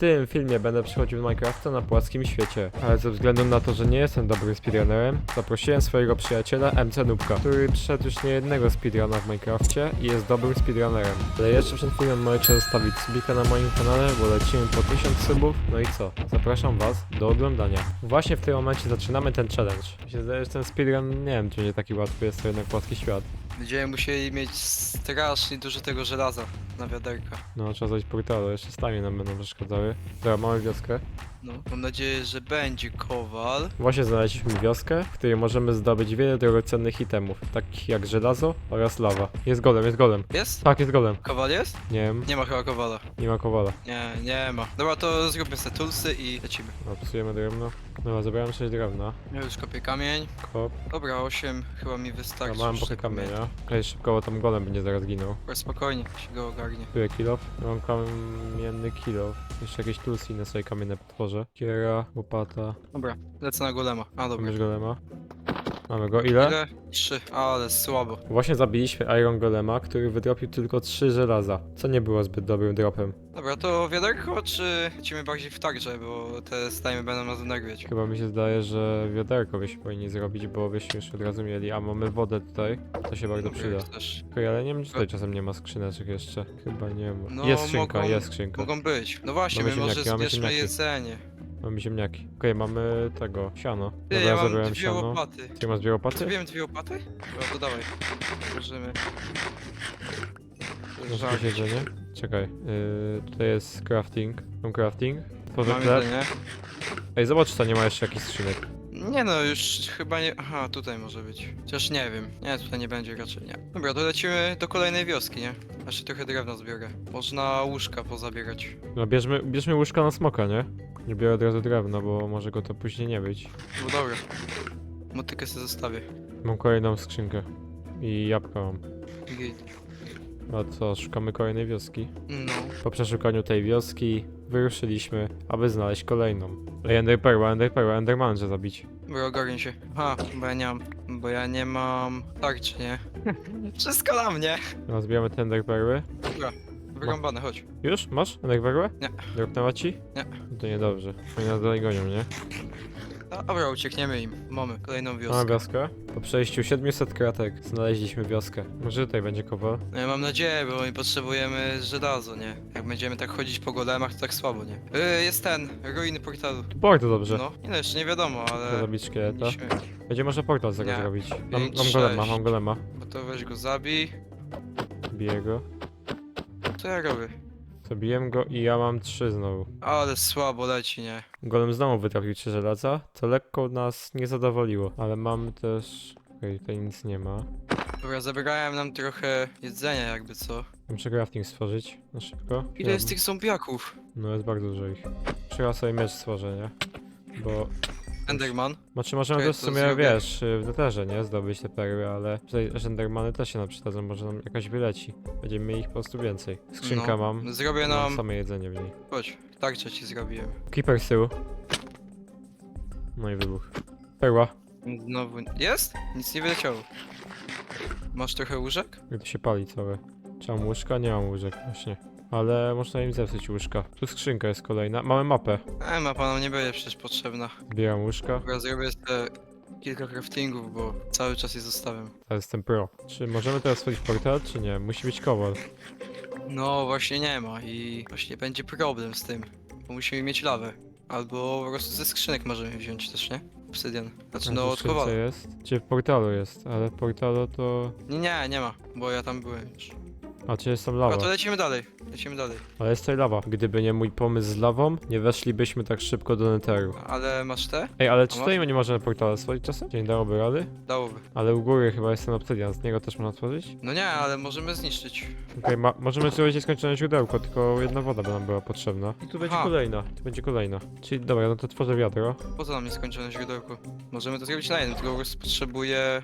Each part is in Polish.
tym filmie będę przechodził Minecrafta na płaskim świecie, ale ze względu na to, że nie jestem dobrym speedrunnerem, zaprosiłem swojego przyjaciela MC Nubka, który przeszedł już niejednego speedruna w Minecrafcie i jest dobrym speedrunnerem. Ale jeszcze przed filmem możecie zostawić subika na moim kanale, bo lecimy po 1000 subów, no i co? Zapraszam was do oglądania. Właśnie w tym momencie zaczynamy ten challenge. Mi się zdaje, że ten speedrun, nie wiem, czy będzie taki łatwy, jest to jednak płaski świat. Będziemy musieli mieć strasznie dużo tego żelaza na wiaderka. No, trzeba zrobić portalu, jeszcze stanie nam będą przeszkadzały. Dobra, mamy wioskę. No, mam nadzieję, że będzie kowal. Właśnie znaleźliśmy wioskę, w której możemy zdobyć wiele drogocennych itemów, takich jak żelazo oraz lawa. Jest golem, jest golem. Jest? Tak, jest golem. Kowal jest? Nie wiem, Nie ma chyba kowala. nie ma kowala. Nie, nie ma. Dobra, to zróbmy sobie tulsy i lecimy. No, psujemy drewno. Dobra, zebrałem 6 drewna. Ja już kopię kamień. Kop. Dobra, 8 chyba mi Ja wystarczy. mam już trochę kamienia. Okej, szybko, bo tam golem będzie zaraz ginął. Dobra, Spokojnie, się go ogarnie. Tu jest kilof. Mam kamienny kilof. Jeszcze jakieś tulsy na swoje kamienne Kiera, łopata. Dobra, lecę na golema. A dobra. Mamy golema. Mamy go. Ile? Ile? 3, ale słabo. Właśnie zabiliśmy Iron Golema, który wydropił tylko 3 żelaza, co nie było zbyt dobrym dropem. Dobra, to wiaderko, czy lecimy bardziej w tarczę, bo te stajmy będą nas denerwować. Chyba mi się zdaje, że wiaderko byśmy powinni zrobić, bo byśmy już od razu mieli, a mamy wodę tutaj, to się bardzo Dobra, przyda. Też. Okej, ale nie wiem, czy tutaj czasem nie ma skrzyneczek jeszcze. Chyba nie ma. No, jest skrzynka, mogą- jest skrzynka. Mogą być. No właśnie, Mamy my może ziemniaki, mamy zbierzmy ziemniaki. jedzenie. Mamy ziemniaki. Okej, mamy tego, siano. Ty, Dobra, ja mam dwie siano. łopaty. Ty masz dwie łopaty? Zrobiłem dwie łopaty? Dobra, to dawaj. Możemy. Masz jakieś jedzenie? Czekaj, yy, tutaj jest crafting. Mam crafting. Tworzę Mam chleb. jedzenie. Ej, zobacz, czy to nie ma jeszcze jakichś skrzynek. Nie no, już chyba nie... Aha, tutaj może być. Chociaż nie wiem. Nie, tutaj nie będzie raczej, nie. Dobra, to lecimy do kolejnej wioski, nie? Jeszcze trochę drewna zbiorę. Można łóżka pozabierać. No bierzmy, bierzmy łóżka na smoka, nie? Nie biorę od razu drewna, bo może go to później nie być. No dobra. Motykę sobie zostawię. Mam kolejną skrzynkę. I jabłka mam. Git. A co, szukamy kolejnej wioski. No. Po przeszukaniu tej wioski wyruszyliśmy, aby znaleźć kolejną. Ej, Ender Perła, Ender Perła, Enderman trzeba zabić. Dobra, ogarnij się. Aha, bo ja nie mam... Bo ja nie mam... Tarczy, nie? Wszystko na mnie! No, zbieramy te Ender Perły. Dobra. Wyrąbane, chodź. Już? Masz Ender Perłę? Nie. Dropnęła ci? Nie. No To niedobrze. Oni nas dalej gonią, nie? A, dobra, uciekniemy im. Mamy kolejną wioskę. wioskę. Po przejściu 700 kratek znaleźliśmy wioskę. Może tutaj będzie kowal? No ja mam nadzieję, bo my potrzebujemy żelazo, nie? Jak będziemy tak chodzić po golemach, to tak słabo, nie? Yy, jest ten, ruiny portalu. Tu bardzo dobrze. No, nie no, jeszcze nie wiadomo, ale... zabić szkieleta. powinniśmy- Będzie można portal z tego Nie. zrobić. Mam, Pięć, mam golema, sześć. mam golema. No to weź go zabij. Biję go. Co ja robię? Zabiłem go i ja mam trzy znowu. Ale słabo leci, nie? Golem znowu wytrafił trzy żelaza, co lekko nas nie zadowoliło. Ale mamy też... Okej, tutaj nic nie ma. Dobra, zabrałem nam trochę jedzenia jakby, co? Muszę crafting stworzyć na szybko. Ile jest tych zombiaków? No jest bardzo dużo ich. Trzeba sobie miecz stworzę, nie? Bo... Enderman? Znaczy możemy Czekaj, też w to sumie, zrobię. wiesz, w Netherze, nie? Zdobyć te perły, ale tutaj Endermany też się nam przydadzą, może nam jakaś wyleci. Będziemy mieli ich po prostu więcej. Skrzynka No, mam. Zrobię Mam nam... same jedzenie w niej. Chodź, tarczę ci zrobiłem. Creeper z tyłu. No i wybuch. Perła. Znowu... Jest? Nic nie wyleciało. Masz trochę łóżek? Jak to się pali całe. Czy mam łóżka? Nie mam łóżek właśnie. Ale można im zepsuć łóżka. Tu skrzynka jest kolejna. Mamy mapę. E, mapa nam nie będzie przecież potrzebna. Zbieram łóżka. Dobra, zrobię te kilka craftingów, bo cały czas je zostawiam. Teraz jestem pro. Czy możemy teraz wchodzić w portal, czy nie? Musi być kowal. No właśnie nie ma i właśnie będzie problem z tym, bo musimy mieć lawę. Albo po prostu ze skrzynek możemy wziąć też, nie? Obsydian. Znaczy no od skrzynce kowala. jest? Czy w portalu jest? Ale w portalu to... Nie, nie, nie ma, bo ja tam byłem już. A czy jest tam lawa? to lecimy dalej, lecimy dalej. Ale jest tutaj lawa. Gdyby nie mój pomysł z lawą, nie weszlibyśmy tak szybko do Netheru. Ale masz te? Ej, ale czy tutaj nie możemy portale stworzyć czasem? Dzień dałoby rady? Dałoby. Ale u góry chyba jest ten obsydian, z niego też można tworzyć? No nie, ale możemy zniszczyć. Okej, ma- możemy zrobić nieskończone źródełko, tylko jedna woda by nam była potrzebna. I tu będzie Aha. kolejna, tu będzie kolejna. Czyli dobra, no to tworzę wiadro. Po co nam nieskończone źródełko? Możemy to zrobić na jednym, tylko po prostu potrzebuję...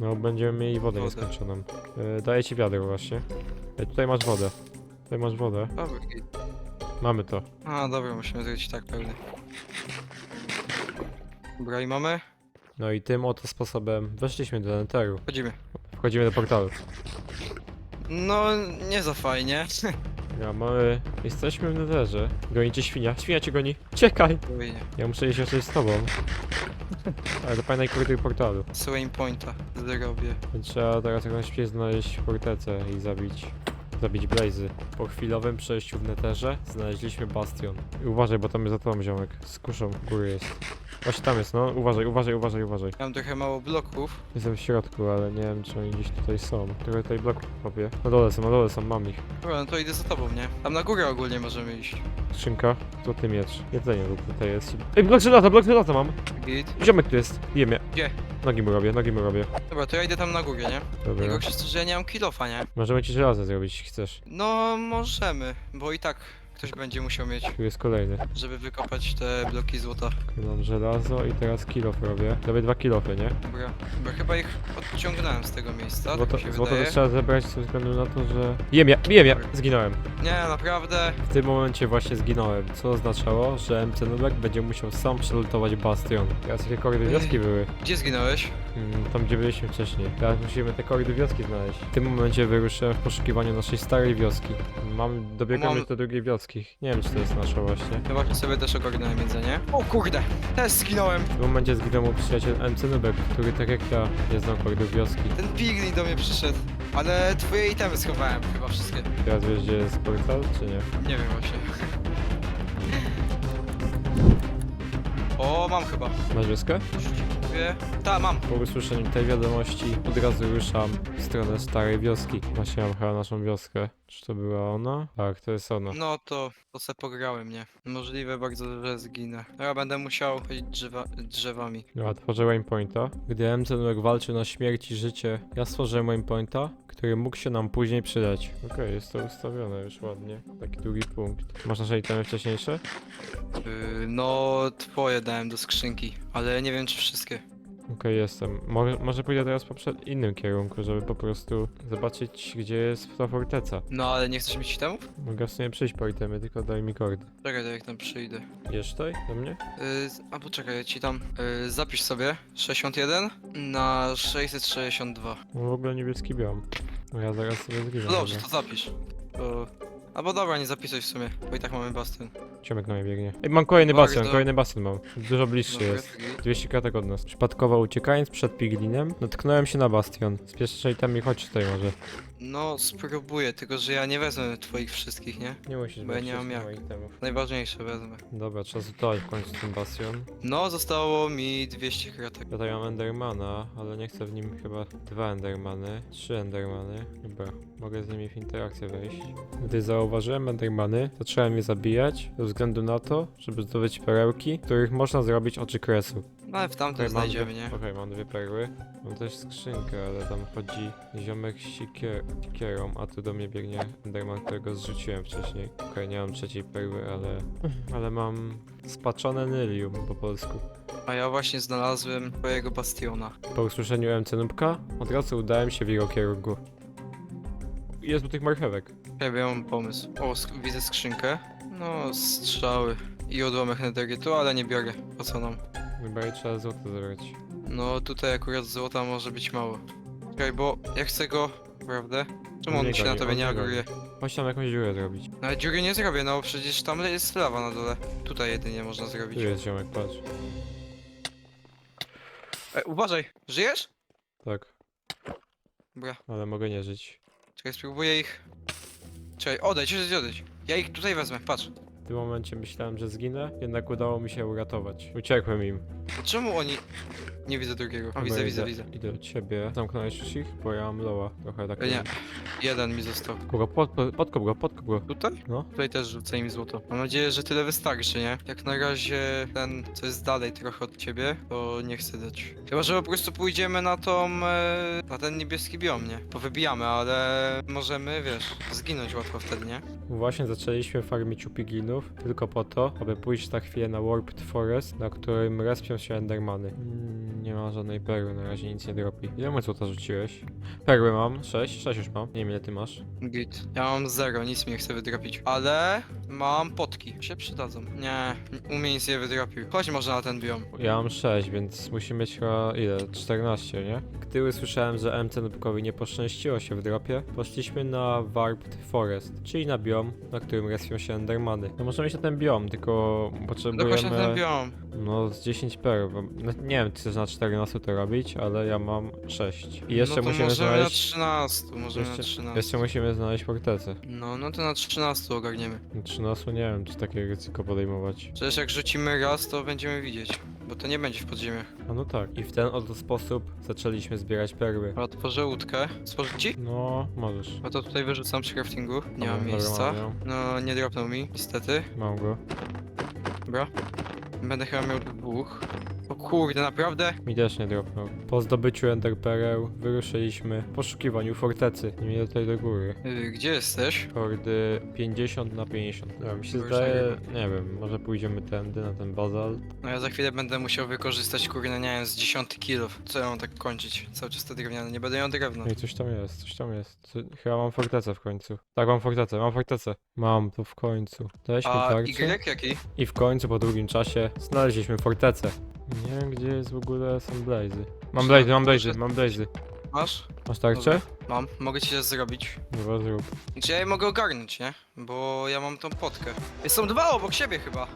No, będziemy mieli wodę Wodę. nieskończoną. Yy, daję ci wiadro właśnie. Ej, tutaj masz wodę. Tutaj masz wodę. Dobra, git. Mamy to. A, dobra, musimy zrobić tak pełny. Dobra, i mamy? No i tym oto sposobem weszliśmy do Netheru. Chodzimy. Wchodzimy do portalu. No, nie za fajnie. Ja mamy... Jesteśmy w netherze. Goni cię świnia. Świnia cię goni. Czekaj! Nie. Ja muszę iść jeszcze z tobą. Ale do fajnej koryty portalu. Swain Pointa zrobię. Trzeba teraz jakąś śpię znaleźć w fortecę i zabić... Zabić Blazy. Po chwilowym przejściu w netherze znaleźliśmy bastion. I uważaj, bo tam jest za tobą ziomek. Z kuszą góry jest. Właśnie tam jest, no. Uważaj, uważaj, uważaj, uważaj. Mam trochę mało bloków. Jestem w środku, ale nie wiem czy oni gdzieś tutaj są. Trochę tutaj bloków kopię. Na dole są, na dole są, mam ich. Dobra, no to idę za tobą, nie? Tam na górę ogólnie możemy iść. Skrzynka, złoty miecz. Jedzenie lub tutaj jest. Ej, blok żelaza, blok żelaza mam! Git. Ziomek tu jest, je mnie. Gdzie? Nogi mu robię, nogi mu robię. Dobra, to ja idę tam na górę, nie? Dobra. Jego przez to, że ja nie mam kilofa, nie? Możemy ci żelazo zrobić, jeśli chcesz. No, możemy, bo i tak ktoś będzie musiał mieć, Tu jest kolejny. żeby wykopać te bloki złota. Mam żelazo i teraz kilof robię. Robię dwa kilofy, nie? Dobra, bo chyba ich odciągnąłem z tego miejsca, Złoto, tak mi się złoto wydaje. też trzeba zebrać ze względu na to, że... Jem ja, jem ja! Zginąłem. Nie, naprawdę. W tym momencie właśnie zginąłem, co oznaczało, że MC Nubek będzie musiał sam przelutować bastion. Teraz jakie kordy wioski były? Gdzie zginąłeś? Mm, Tam gdzie byliśmy wcześniej. Teraz musimy te kordy wioski znaleźć. W tym momencie wyruszyłem w poszukiwaniu naszej starej wioski. Mam, dobiegamy Mam- do drugiej wioski. Nie wiem czy to jest nasza właśnie. Chyba sobie też ogarnąłem jedzenie. O kurde, też zginąłem. W tym momencie zginął mu przyjaciel MC Nubek, który tak jak ja nie znał kordów wioski. Ten piglin do mnie przyszedł. Ale twoje itemy schowałem chyba wszystkie. Teraz wiesz gdzie jest portal, czy nie? Nie wiem właśnie. O, mam chyba. Masz wioskę? Mówię. Ta, mam. Po usłyszeniu tej wiadomości od razu ruszam w stronę starej wioski. Właśnie mam chyba naszą wioskę. Czy to była ona? Tak, to jest ona. No to, to se pograłem, nie? Możliwe bardzo, że zginę. Ja będę musiał chodzić drzewa, drzewami. No, tworzę waypointa. Gdy Nubek walczył na śmierć i życie, ja stworzyłem waypointa, który mógł się nam później przydać. Okej, jest to ustawione już ładnie. Taki długi punkt. Masz nasze itemy wcześniejsze? Yy, no, twoje dałem do skrzynki, ale nie wiem czy wszystkie. Okej, jestem. Może, może pójdę teraz po przed innym kierunku, żeby po prostu zobaczyć, gdzie jest ta forteca. No, ale nie chcesz mieć itemów? Mogę w sumie przyjść po itemy, tylko daj mi kordy. Czekaj, to jak tam przyjdę. Jesz tutaj? Do mnie? Yy, a poczekaj, ja ci tam yy, zapisz sobie 61 na 662. No w ogóle niebieski. No ja zaraz sobie zginę. No dobrze, to zapisz. To... Albo dobra, nie zapisuj w sumie, bo i tak mamy bastion. Ciomek na mnie biegnie. Ej, mam kolejny Bardzo. bastion, kolejny bastion mam. Dużo bliższy jest. to git. 200 kratek od nas. Przypadkowo uciekając przed piglinem, natknąłem się na bastion. Spieszczaj tam i chodź tutaj może. No, spróbuję, tylko że ja nie wezmę twoich wszystkich, nie? Nie musisz Bo ja brać nie mam wszystkich jak. moich temów. Najważniejsze wezmę. Dobra, trzeba zlutować w końcu ten bastion. No, zostało mi 200 kratek. Ja tutaj mam Endermana, ale nie chcę w nim chyba dwa Endermany, trzy Endermany. Dobra, mogę z nimi w interakcję wejść. Gdy zauważyłem Endermany, zacząłem je zabijać względu na to, żeby zdobyć perełki, których można zrobić oczy kresu. No, ale w tamtym znajdziemy, nie? Okej, mam dwie perły. Mam też skrzynkę, ale tam chodzi ziomek z sikier, sikierą, a tu do mnie biegnie Enderman, którego zrzuciłem wcześniej. Okej, nie mam trzeciej perły, ale... ale mam spaczone nylium po polsku. A ja właśnie znalazłem twojego bastiona. Po usłyszeniu MC Nubka, od razu udałem się w jego kierunku. Jest tu tych marchewek. Ja mam pomysł. O, sk- widzę skrzynkę. No, strzały i odłamek nederytu, ale nie biorę. Po co nam? Chyba trzeba złoto zebrać. No, tutaj akurat złota może być mało. Czekaj, bo ja chcę go... Prawda? Czemu on Nie się na goni, tobie on nie nie goni. Chodź tam jakąś dziurę zrobić. No, ale dziury nie zrobię, no przecież tam jest lawa na dole. Tutaj jedynie można zrobić. Tu jest ziomek, patrz. E, uważaj, żyjesz? Tak, Dobra, ale mogę nie żyć. czekaj, spróbuję ich... Czekaj, odejdź, odejdź, odejdź. Ja ich tutaj wezmę, patrz. W tym momencie myślałem, że zginę, jednak udało mi się uratować. Uciekłem im. Czemu oni... Nie widzę drugiego. A widzę, widzę, widzę. Idę do ciebie. Zamknąłeś już ich? Bo ja mam loa. Trochę tak. Nie, jeden mi został. Kogo? Pod, pod, podkop go, podkop go. Tutaj? No. Tutaj też rzucę im złoto. Mam nadzieję, że tyle wystarczy, nie? Jak na razie ten, co jest dalej trochę od ciebie, to nie chcę dać. Chyba, że po prostu pójdziemy na tą, e, na ten niebieski biom, nie? Powybijamy, ale możemy, wiesz, zginąć łatwo wtedy, nie? Właśnie zaczęliśmy farmić upiglinów tylko po to, aby pójść na chwilę na Warped Forest, na którym respią się Endermany. Mm, Nie ma żadnej perły, na razie nic nie dropi. Ile mu złota rzuciłeś? Perły mam, 6, 6 już mam. Nie wiem ile ty masz. Git. Ja mam zero, nic mi nie chce wydropić. Ale mam potki. Się przydadzą. Nie, u mnie nic nie wydropił. Chodź może na ten biom. Ja mam 6, więc musi mieć chyba ile? 14, nie? Gdy usłyszałem, że MC Nubkowi nie poszczęściło się w dropie, poszliśmy na Warped Forest, czyli na biom, na którym respią się Endermany. No możemy iść na ten biom, tylko Dokładnie na ten potrzebujemy biom. no z 10 perł. bo- No, nie wiem, czy chcesz na 14 to robić, ale ja mam 6. I jeszcze no to musimy możemy znaleźć... na 13, możemy Jeszcze, na 13. jeszcze musimy znaleźć fortecę. No, no to na 13 ogarniemy. Na 13 nie wiem, czy takie ryzyko podejmować. Przecież jak rzucimy raz, to będziemy widzieć. Bo to nie będzie w podziemiach. A no tak. I w ten oto sposób zaczęliśmy zbierać perły. Otworzę łódkę. Stworzyć ci? No, możesz. No to tutaj wyrzucam przy craftingu. Nie Dobra, mam dobra, miejsca. mam ją. No, nie dropnął mi, niestety. Mam go. Dobra. Będę chyba miał dwóch. O kurde, naprawdę? Mi też nie dropnął. Po zdobyciu Ender Pereł wyruszyliśmy w poszukiwaniu fortecy. Nie wiem, tutaj do góry. Yy, gdzie jesteś? Hordy 50 na 50. Ja mi się Już zdaje, nie wiem, może pójdziemy tędy na ten bazalt. No ja za chwilę będę musiał wykorzystać kurde, nie wiem, z 10 kilów. Co ja mam tak kończyć? Cały czas te drewniane, nie będę miał drewna. No i coś tam jest, coś tam jest. Co- Chyba mam fortecę w końcu. Tak, mam fortecę, mam fortecę. Mam to w końcu. Mi A tarczę? Y jaki? I w końcu po długim czasie znaleźliśmy fortecę. Nie wiem gdzie jest w ogóle są blazy. Mam blazy, mam blazy, mam blazy. Masz? Masz tarczę? Mam. Mogę ci coś zrobić. Dobra, zrób. Czy ja je mogę ogarnąć, nie? Bo ja mam tą potkę. Są dwa obok siebie chyba.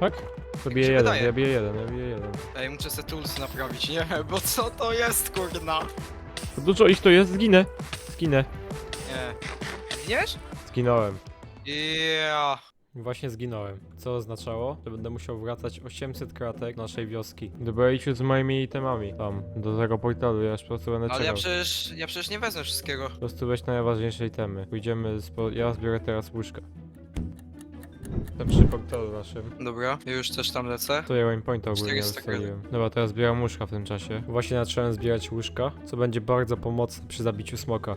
Tak? To bije się jeden, wydaje. ja biję jeden, ja biję jeden. Ej, muszę se tools naprawić, nie? Bo co to jest, kurna? To dużo ich to jest, zginę. Zginę. Nie. Wiesz? Zginąłem. Yeah. Właśnie zginąłem, co oznaczało, że będę musiał wracać 800 kratek naszej wioski. Do idź z moimi itemami tam, do tego portalu, ja już po prostu będę Ale ja czekał. przecież, ja przecież nie wezmę wszystkiego. Po prostu weź najważniejsze itemy. Pójdziemy, z po... ja zbiorę teraz łóżka. Tam przy portalu naszym. Dobra, ja już też tam lecę. To ja waypointa ogólnie 400 ustaliłem. Dobra, teraz zbieram łóżka w tym czasie. Właśnie zacząłem zbierać łóżka, co będzie bardzo pomocne przy zabiciu smoka.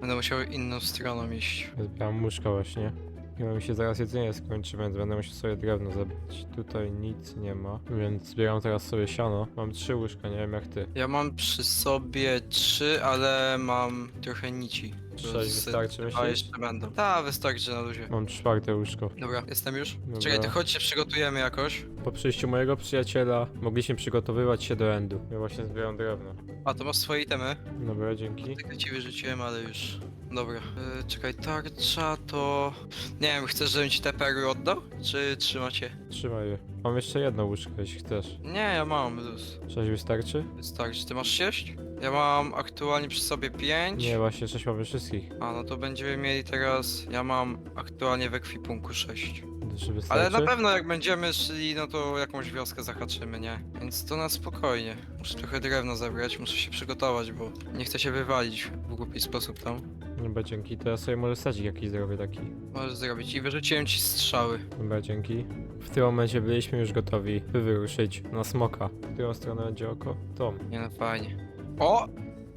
Będę musiał inną stroną iść. Ja Zbieram łóżka właśnie. Chyba mi się zaraz jedzenie skończy, więc będę musiał sobie drewno zabrać. Tutaj nic nie ma, więc zbieram teraz sobie siano. Mam trzy łóżka, nie wiem jak ty. Ja mam przy sobie trzy, ale mam trochę nici. Sześć wystarczy, myślisz? jeszcze będą. Ta, wystarczy na luzie. Mam czwarte łóżko. Dobra, jestem już. Dobra. Czekaj, to chodź się przygotujemy jakoś. Po przyjściu mojego przyjaciela mogliśmy przygotowywać się do endu. Ja właśnie zbieram drewno. A, to masz swoje itemy. Dobra, dzięki. Tak ci wyrzuciłem, ale już. Dobra. Yy, czekaj, tarcza to... Nie wiem, chcesz, żebym ci te perły oddał? Czy trzymacie? Trzymaj je. Mam jeszcze jedno łóżko, jeśli chcesz. Nie, ja mam luz. Sześć wystarczy? Wystarczy. Ty masz sześć? Ja mam aktualnie przy sobie pięć. Nie, właśnie sześć mamy wszystkich. A, no to będziemy mieli teraz... Ja mam aktualnie w ekwipunku sześć. Czy wystarczy? Ale na pewno jak będziemy szli, no to jakąś wioskę zahaczymy, nie? Więc to na spokojnie. Muszę trochę drewna zebrać, muszę się przygotować, bo nie chcę się wywalić w głupi sposób tam. Dobra, dzięki. To ja sobie może sadzik jakiś zrobię taki. Możesz zrobić. I wyrzuciłem ci strzały. Dobra, dzięki. W tym momencie byliśmy już gotowi, by wyruszyć na smoka. W którą stronę będzie oko? Tą. Nie no, fajnie. O!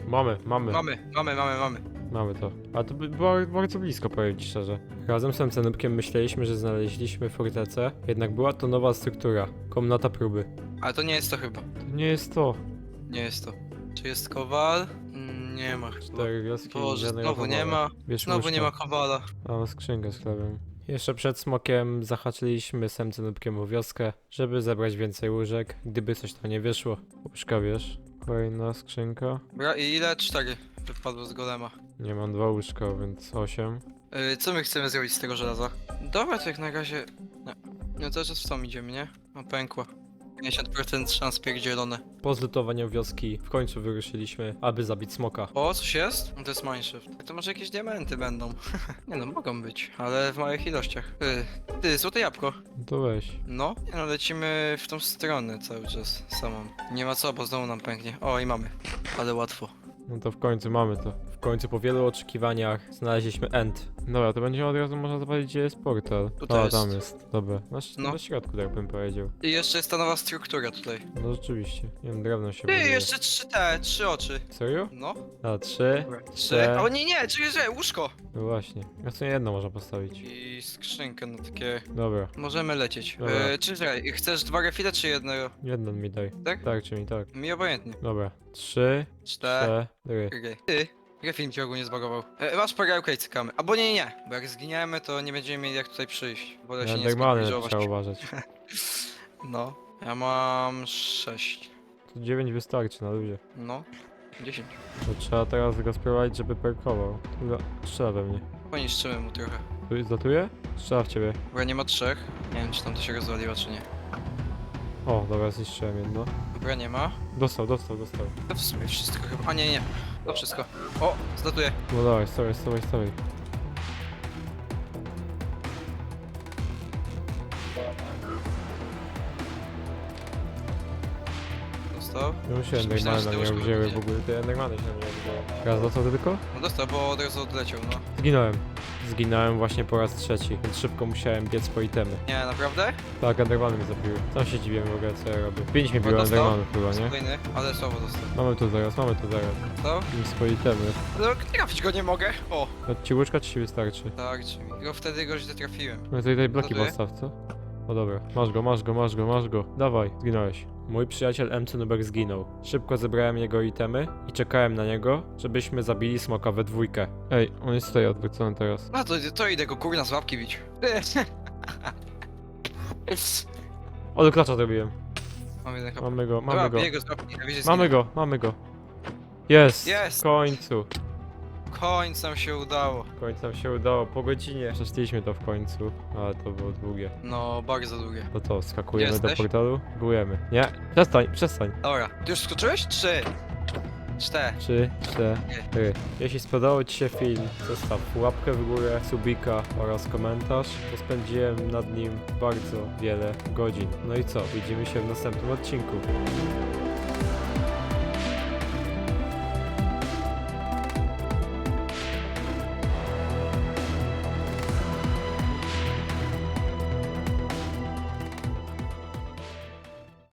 Mamy, mamy, Mamy, mamy, mamy, mamy. mamy to. A to by było bardzo blisko, powiem ci szczerze. Razem z tym cenubkiem myśleliśmy, że znaleźliśmy fortecę, jednak była to nowa struktura. Komnata próby. Ale to nie jest to chyba. To nie jest to. Nie jest to. Czy jest kowal? Mm, Nie ma chyba. Cztery wioski, Boże, żadnego znowu nie kowala. ma. Bierz Znowu nie ma kowala. A, Mam skrzynkę z chlebem. Jeszcze przed smokiem zahaczyliśmy z cenubkiem o wioskę, żeby zebrać więcej łóżek, gdyby coś tam nie wyszło. Łóżka wiesz. Kolejna skrzynka. Dobra, i ile? Cztery wypadło z golema. Nie mam dwa łóżka, więc osiem. Yy, co my chcemy zrobić z tego żelaza? Dobra, to jak na razie... Nie. No to czas w tą idziemy, nie? No pękła. 50% szans pierdzielone. Po zlutowaniu wioski w końcu wyruszyliśmy, aby zabić smoka. O, coś jest? No to jest mineshaft. To może jakieś diamenty będą. nie no, mogą być, ale w małych ilościach. Yy, ty, złote jabłko. No to weź. No, nie no, lecimy w tą stronę cały czas samą. Nie ma co, bo znowu nam pęknie. O, i mamy. Ale łatwo. No to w końcu mamy to. Końcu po wielu oczekiwaniach znaleźliśmy end. Dobra, to będziemy od razu można zobaczyć, gdzie jest portal. Tutaj o, jest. tam jest. Dobra, na, sz- No. na środku, tak bym powiedział. I jeszcze jest ta nowa struktura tutaj. No rzeczywiście. Nie wiem, drewno się Ty, buduje. jeszcze trzy te, trzy oczy. Serio? No. A, trzy? Trzy. Te. O nie, nie, czekaj, czekaj, łóżko. No właśnie. Ja sobie jedno można postawić. I skrzynkę na takie... Dobra, Możemy lecieć. Dobra. E, czy czekaj, chcesz dwa refile czy jednego? jeden mi daj. Tak? Tak, czy mi tak. Mi obojętnie. Dobra, trzy, Cztery. cztery. Ty, refil ci ogólnie zbagował. E, masz perełkę i cykamy. Albo nie, nie, nie. Bo jak zginiemy, to nie będziemy mieli jak tutaj przyjść. Wolę się nie trzeba uważać. No. Ja mam sześć. To dziewięć wystarczy na luzie. No. Dziesięć. To trzeba teraz go spróbować, żeby perkował. Dobra, Strzela we mnie. Poniszczymy mu trochę. Tu zlatuje? Strzela w ciebie. Bo nie ma trzech. Nie wiem, czy tam to się rozwaliło, czy nie. O, dobra, zniszczyłem jedno. Dobra, nie ma. Dostał, dostał, dostał. To w sumie wszystko chyba. A nie, nie. To wszystko. O, zlatuję. No dawaj, stawaj, stawaj, stawaj. Dostał. Ja musiałem Myślałem, że nie wzięły w będzie. ogóle, te się na mnie wzięły. Raz dostał tylko? No dostał, bo od razu odleciał, no. Zginąłem. Zginąłem właśnie po raz trzeci, więc szybko musiałem biec po itemy. Nie, naprawdę? Tak, Endermany mnie zabiły. Sam się dziwiłem w ogóle co ja robię. Pięć mnie Bo biło dostał? Endermanów chyba, nie? Kolejny, ale słabo dostał. Mamy tu zaraz, mamy tu zaraz. To? Im swoje itemy. No, trafić go nie mogę. O, To ci łóżka czy ci wystarczy? tak, mi. Go wtedy go źle trafiłem. No to tutaj bloki Zladuję? postaw, co? O dobra, masz go, masz go, masz go, masz go. Dawaj, zginąłeś. Mój przyjaciel MC Nubek zginął. Szybko zebrałem jego itemy i czekałem na niego, żebyśmy zabili smoka we dwójkę. Ej, on jest tutaj odwrócony teraz. No to, to idę go kurna z łapki bić. Do klacza zrobiłem. Mam jeden HP. Mamy go, mamy Dobra, go. biję go z łapki, najwyżej Mamy go, mamy go. Jest! Jest! W końcu. Końcem się udało. W końcu nam się udało, po godzinie. Przeszliśmy to w końcu, ale to było długie. No, bardzo długie. To to, skakujemy do Jesteś? portalu? Byłem. Nie, przestań, przestań. Dobra, ty już skoczyłeś? Trzy. Cztery. Trzy, cztery. Jeśli spodobał Ci się film, zostaw łapkę w górę, subika oraz komentarz, bo spędziłem nad nim bardzo wiele godzin. No i co, widzimy się w następnym odcinku.